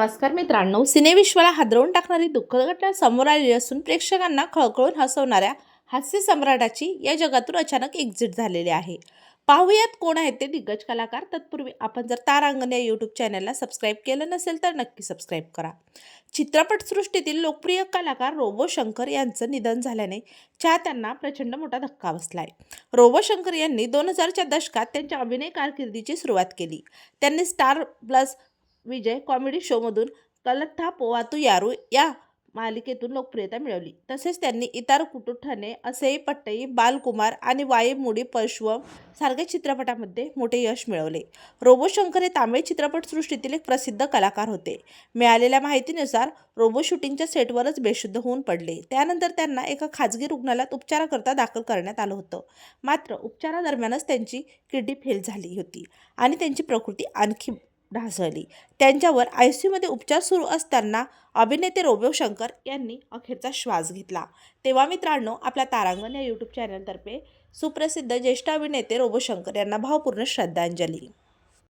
नमस्कार मित्रांनो सिनेविश्वाला हादरवून टाकणारी दुःखद घटना समोर आलेली असून प्रेक्षकांना खळखळून हसवणाऱ्या हास्य सम्राटाची या जगातून अचानक एक्झिट झालेली आहे. पाहूयात कोण आहेत ते दिग्गज कलाकार. तत्पूर्वी आपण जर तारांगण या यूट्यूब चॅनलला सबस्क्राईब केलं नसेल तर नक्की सबस्क्राईब करा. चित्रपटसृष्टीतील लोकप्रिय कलाकार रोबो शंकर यांचं निधन झाल्याने चाहत्यांना प्रचंड मोठा धक्का बसलाय. रोबो शंकर यांनी दोन हजारच्या दशकात त्यांच्या अभिनय कारकिर्दीची सुरुवात केली. त्यांनी स्टार प्लस विजय कॉमेडी शोमधून कलथा पोवातू यारू या मालिकेतून लोकप्रियता मिळवली. तसेच त्यांनी इतर कुटुठाने असेही पट्टई बालकुमार आणि वायमुडी परशुवम सारख्या चित्रपटामध्ये मोठे यश मिळवले. रोबो शंकर हे तामिळ चित्रपटसृष्टीतील एक प्रसिद्ध कलाकार होते. मिळालेल्या माहितीनुसार रोबो शूटिंगच्या सेटवरच बेशुद्ध होऊन पडले. त्यानंतर त्यांना एका खाजगी रुग्णालयात उपचाराकरता दाखल करण्यात आलं होतं. मात्र उपचारादरम्यानच त्यांची किडनी फेल झाली होती आणि त्यांची प्रकृती आणखी ढासळली. त्यांच्यावर आय सी यूमध्ये उपचार सुरू असताना अभिनेते रोबो शंकर यांनी अखेरचा श्वास घेतला. तेव्हा मित्रांनो आपल्या तारांगण या यूट्यूब चॅनलतर्फे सुप्रसिद्ध ज्येष्ठ अभिनेते रोबो शंकर यांना भावपूर्ण श्रद्धांजली.